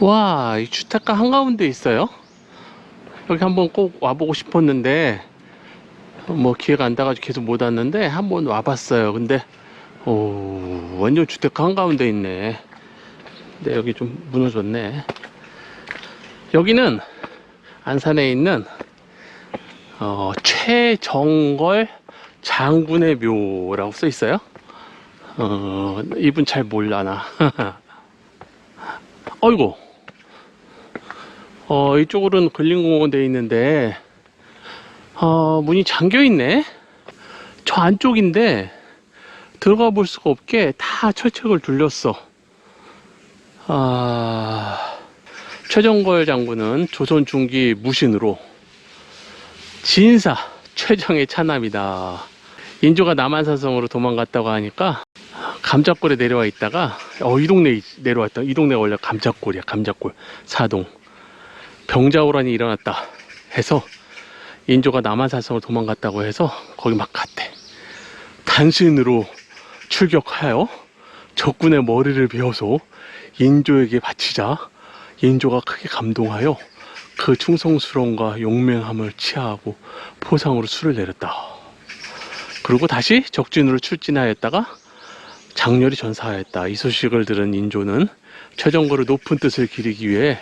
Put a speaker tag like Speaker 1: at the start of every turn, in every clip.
Speaker 1: 와, 이 주택가 한가운데 있어요. 여기 한번 꼭 와보고 싶었는데, 뭐 기회가 안 닿아가지고 계속 못 왔는데, 한번 와봤어요. 근데, 오, 완전 주택가 한가운데 있네. 근데 여기 좀 무너졌네. 여기는 안산에 있는, 어, 최정걸 장군의 묘라고 써 있어요. 어, 이분 잘 몰라나. 어이구. 어, 이쪽으로는 근린공원 돼 있는데, 어, 문이 잠겨 있네? 저 안쪽인데, 들어가 볼 수가 없게 다 철책을 둘렸어. 아, 최정걸 장군은 조선 중기 무신으로 진사 최정의 차남이다. 인조가 남한산성으로 도망갔다고 하니까 감자골에 내려와 있다가 어 이 동네 내려왔다. 이 동네가 원래 감자골이야. 감자골 사동 병자호란이 일어났다 해서 인조가 남한산성으로 도망갔다고 해서 거기 막 갔대. 단신으로 출격하여 적군의 머리를 베어서 인조에게 바치자 인조가 크게 감동하여 그 충성스러움과 용맹함을 치하하고 포상으로 술을 내렸다. 그리고 다시 적진으로 출진하였다가 장렬히 전사하였다. 이 소식을 들은 인조는 최정거의 높은 뜻을 기리기 위해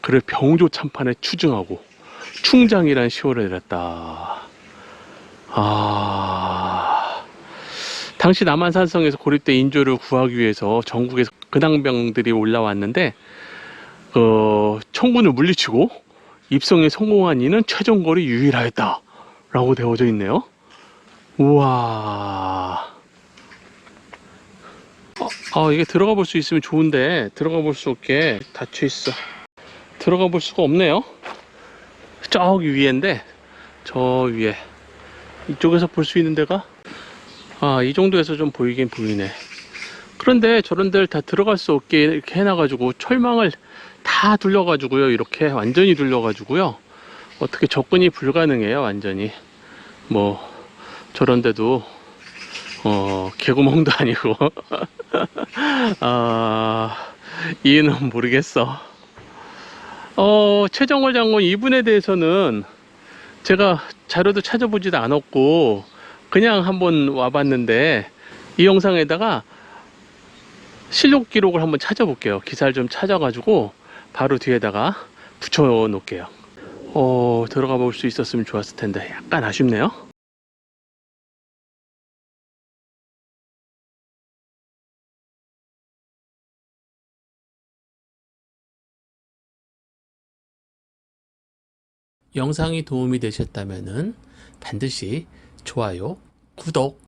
Speaker 1: 그를 병조 참판에 추증하고 충장이란 시호를 내렸다. 아, 당시 남한산성에서 고립된 인조를 구하기 위해서 전국에서 근황병들이 올라왔는데 그 청군을 물리치고 입성에 성공한 이는 최정걸이 유일하였다. 라고 되어져 있네요. 우와. 어, 어, 이게 들어가 볼 수 있으면 좋은데 들어가 볼 수 없게 닫혀 있어. 들어가 볼 수가 없네요. 저기 위에인데 저 위에 이쪽에서 볼 수 있는 데가 아, 이 정도에서 좀 보이긴 보이네. 그런데 저런 데를 다 들어갈 수 없게 이렇게 해놔가지고 철망을 다 둘러가지고요. 이렇게 완전히 둘러가지고요. 어떻게 접근이 불가능해요. 완전히. 뭐 저런 데도 어, 개구멍도 아니고 아, 이유는 모르겠어. 어, 최정월 장군 이분에 대해서는 제가 자료도 찾아보지도 않았고 그냥 한번 와봤는데 이 영상에다가 실록 기록을 한번 찾아볼게요. 기사를 좀 찾아가지고 바로 뒤에다가 붙여 놓을게요. 어, 들어가 볼 수 있었으면 좋았을 텐데 약간 아쉽네요. 영상이 도움이 되셨다면 반드시 좋아요, 구독,